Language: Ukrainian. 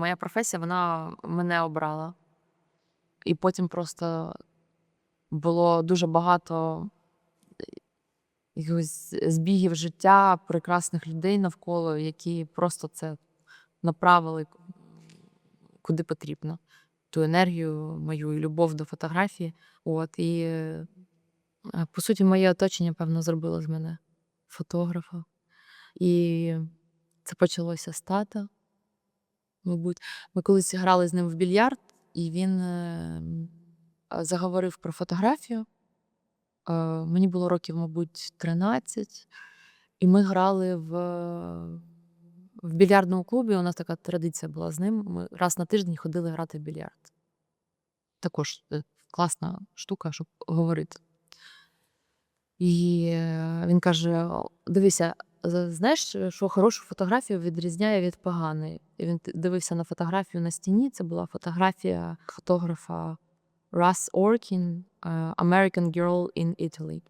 Моя професія, вона мене обрала. І потім просто було дуже багато якихось збігів життя, прекрасних людей навколо, які просто це направили куди потрібно. Ту енергію, мою і любов до фотографії. От, і, е, по суті, моє оточення, певно, зробило з мене фотографа. І це почалося з тата. Мабуть, ми колись грали з ним в більярд, і він е, заговорив про фотографію. Е, Мені було років, мабуть, 13, і ми грали в, в більярдному клубі. У нас така традиція була з ним. Ми раз на тиждень ходили грати в більярд. Також е, класна штука, щоб говорити. І він каже: «О, дивися, знаєш, що хорошу фотографію відрізняє від поганої. Він дивився на фотографію на стіні. Це була фотографія фотографа Рас Оркін е, American Girl in Italy.